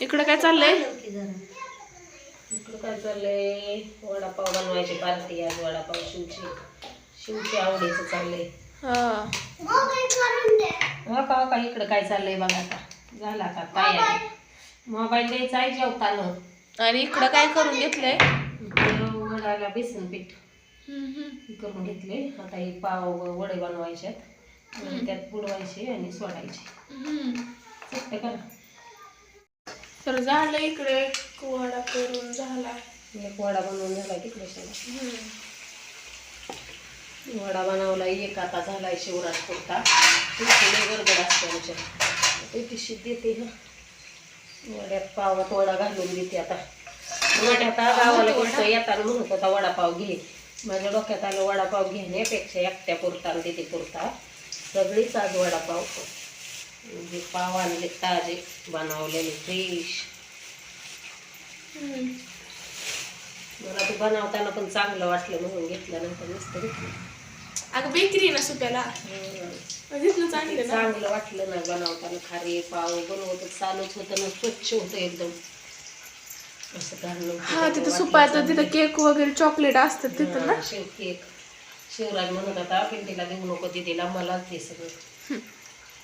इकडं काय चाललंय? इकडं काय चाललंय? वडापाव बनवायची पार्टी आज वडापाव शिवची. शिवची आवडीचं चाललंय. हा. हो का हो का इकडं काय चाललंय बघा आता? झाला का तयारी मोबाईल द्यायचा आहे जेवताना. आणि इकडं काय करून घेतलंय? वडाला बेसन पीठ. करून घेतले आता हे पाव वडे बनवायचे त्यात बुडवायचे आणि सोडायचे. करा. तर झालं इकडे एक वडा करून झाला. एक वडा बनवून झाला तिकडे. वडा बनवला एक आता झालाय शिवराज पुरता लय गडबड असते आमच्या. ते पिशीत देते ना वड्यात पावात वडा घालून देते आता. वड्यात गावाला कुठं येताना म्हणत होता वडापाव घे. माझ्या डोक्यात आलं वडापाव घेण्यापेक्षा एकट्या पुरता तिथे पुरता सगळीच आज वडापाव. म्हणजे पाव आणले ताजे बनवलेले फ्रेश. मला ते बनवताना पण चांगलं वाटलं म्हणून घेतल्यानंतर मस्त घेतलं अगं बेकरी ना सुप्याला. तिथलं चांगलं ना. चांगलं वाटलं नाही बनवताना. खारे पाव बनवत चालूच होतं ना स्वच्छ होतं एकदम. असं घालून हा तिथं सुपाचं तिथं केक वगैरे चॉकलेट असतात तिथं ना. शेव केक. शिवराज म्हणत होता पिंडीला देऊ नको दिदीला मलाच दे सगळं.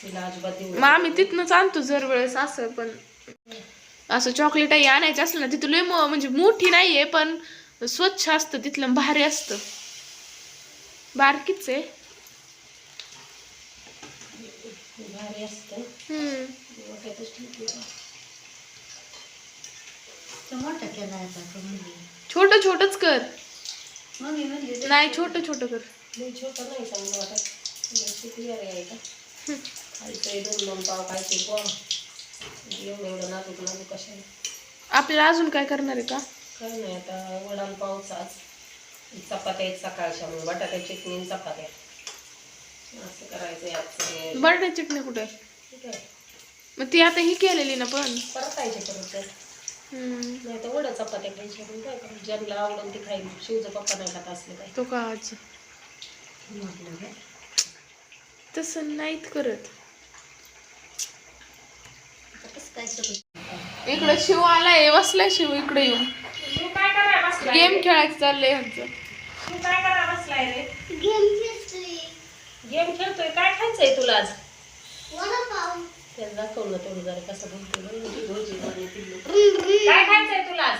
तिला अजिबात देऊ मग आम्ही तिथनंच आणतो जर वेळेस असं पण असं चॉकलेटही आणायचं असलं ना तिथं लय मो- म्हणजे मोठी नाहीये पण स्वच्छ असतं तिथलं भारी असतं. बारकीच आहे. नको. भारी असतं. हम्म. डोक्यातच ठेवते. छोट छोटच कर. नाही छोट छोट कर. लई छोटं नाही चांगलं वाटत. आहे का दोन दोन पाव खायचे पाव एवढं एवढं नाजूक नाजूक आपल्याला अजून काय करणार आहे का? काय नाही आता वडान आज चपात्या आहेत सकाळच्या मग बटाट्या चटणी आणि चपात्या असं करायचं आजचं बटाटा चटणी कुठे? ठीक आहे मग ती आता ही केलेली ना पण. परत ते. हम्म. नाही तर वड्या चपात्या खायच्या पण काय करायचं ज्यांना आवडून ते खाईल. शिवचं पप्पा नाही खात असले काय तो का आज? तसं नाहीत करत इकडे शिव आलाय बसलाय शिव इकडे येऊन गेम खेळायचं चाललंय ह्यांचं तू काय करा बसलाय रे गेम खेळतोय काय खायचंय तुला आज त्याला दाखव ना तेवढं जरा कसं बोलतोय. काय खायचंय तुला आज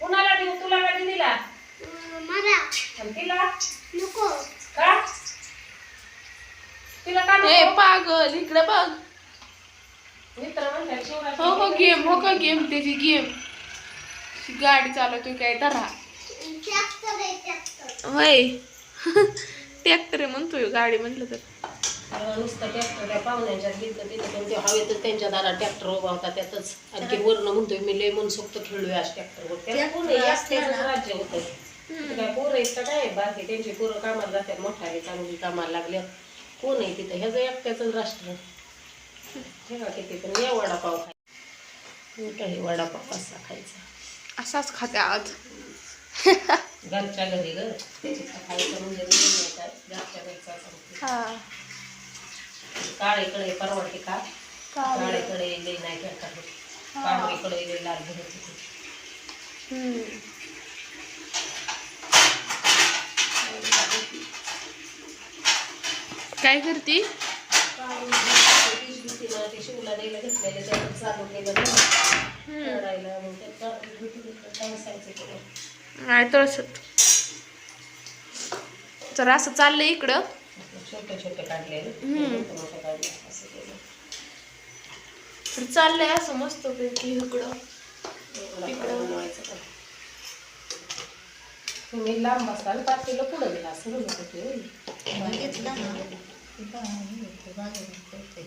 कुणाला देऊ तुला का दिदीला आणि तिला का ए नको? पागल इकडे बघ. मित्र म्हणतात शिवराज हो हो गेम हो का गेम? त्याची गेम. गाडी चालवतोय काय? धरा. वय. ट्रॅक्टर आहे म्हणतोय गाडी म्हटलं तर. नुसतं ट्रॅक्टर त्या पाहुण्यांच्यात घेतलं तिथं पण ते हवेतच त्यांच्या दारात ट्रॅक्टर उभा होता त्यातच आणखी म्हणतोय मी लय खेळलोय आज ट्रॅक्टरवर. त्याला राज्य होतं. काय पोरं आहेत का काय बाकी त्यांची पोरं कामाला जातात चांगली कामाला लागल्या. कोण आहे तिथं? ह्याचं एकट्याच राष्ट्र. ठेवा किती पण या वडापाव खाय काही वडापाव कसा खायचा? असाच खाते आज. घरच्या घरी ग. त्याची खायचं म्हणजे घरच्या घरचा असं हा. काळेकडे परवडते का? काळे. काळेकडे नाही पांढरीकडे लई लाल भेटत होती हम्म. काय करती ते शिवला द्यायला घेतलेले त्याच्यात चालून गेलं ना काढायला मग घेतलं तर काय असायचं ते. नाही तळसत तर असं चाललंय इकडं केलं तर चाललंय असं मस्त पैकी इकडं? तुम्ही लांब असाल पातेलं पुढं गेला असं होय.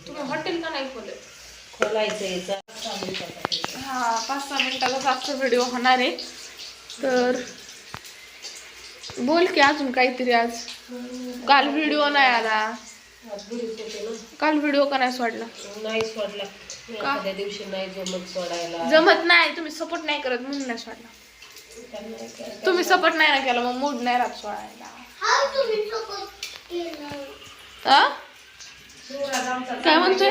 तुम्ही हॉटेल का नाही खोलत? खोलायचं हा पाच सहा मिनिटाचा आजचा व्हिडिओ होणार आहे. तर बोल की अजून काहीतरी आज. काल व्हिडिओ नाही आला. काल व्हिडिओ का नाही सोडला? नाही सोडला. एखाद्या दिवशी नाही जमत सोडायला. जमत नाही तुम्ही सपोर्ट नाही करत म्हणून नाही सोडला. तुम्ही सपोर्ट नाही ना केला मग मूड नाही राहत सोडायला. आ? काय म्हणतोय?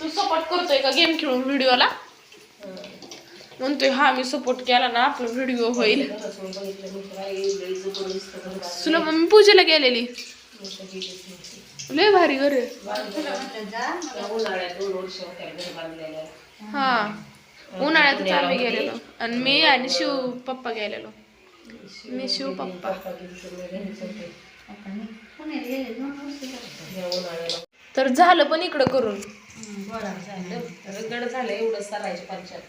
तू सपोर्ट करतोय का गेम खेळून व्हिडिओला? म्हणतोय हा मी सपोर्ट केला ना आपला व्हिडिओ होईल. मी तुला मम्मी पूजेला गेलेली. लय भारी घर आहे उन्हाळ्यात हा उन्हाळ्यातच आम्ही गेलेलो. आणि मी आणि शिव पप्पा गेलेलो. मी शिव पप्पा तर झालं पण इकडं करून. झालं. रगड झालं एवढं सरायचे पंचायत.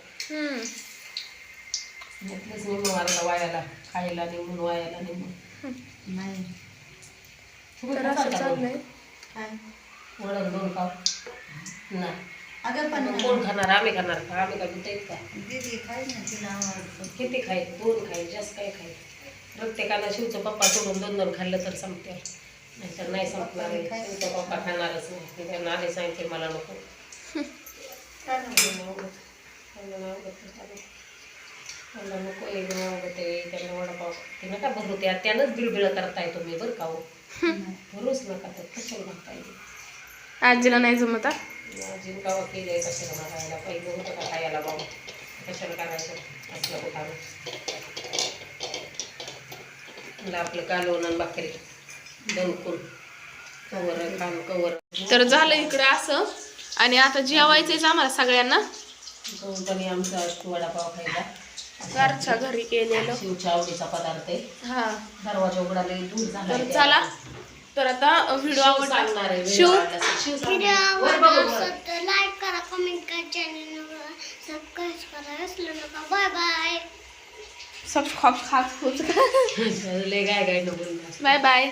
घेतलंच वारला वायाला खायला निघून वायाला निघून. तर असं चाललंय. वडण दोन खाव ना अगं पण कोण खाणार? आम्ही खाणार का? आम्ही काय कुठे का दीदी खाय ना तिला आवडतं. किती खाय? दोन खाय जास्त काय खाय? प्रत्येकाला शिवचं पप्पा सोडून दोन दोन खाल्लं तर संपते. नाहीतर नाही संपणार आहे. शिवचा पप्पा खाणारच नाही. ते त्यांना आधी सांगितले मला नको. म्हणते? त्यांना ते. त्यांना नको आहे, त्यांना वडापाव ते नका भरू त्या. त्यानंच बिळबिळ करताय तुम्ही बरं का हो? भरूच नका तर कशाला ते? आजीला नाही जमत कशाला पहिलं होतं का खायला बाबा कशाला करायचं असलं आपलं कालवण आणि भाकरी दणकून कवर कवर तर झालं इकडं असं. आणि आता जेवायचंच आम्हाला सगळ्यांना. आमचा असतो वडापाव खायला घरच्या घरी केलेलं. शिवच्या आवडीचा पदार्थ आहे. हा. दरवाजा उघडाले दूर झाला तर चला. तर आता व्हिडिओ आवडला. सांगणार आहे शिव. लाईक करा कमेंट करा चॅनल सबस्क्राईब करा. नका. बाय बाय सबस्क्राईब खास गाय नको. बोलू. Bye bye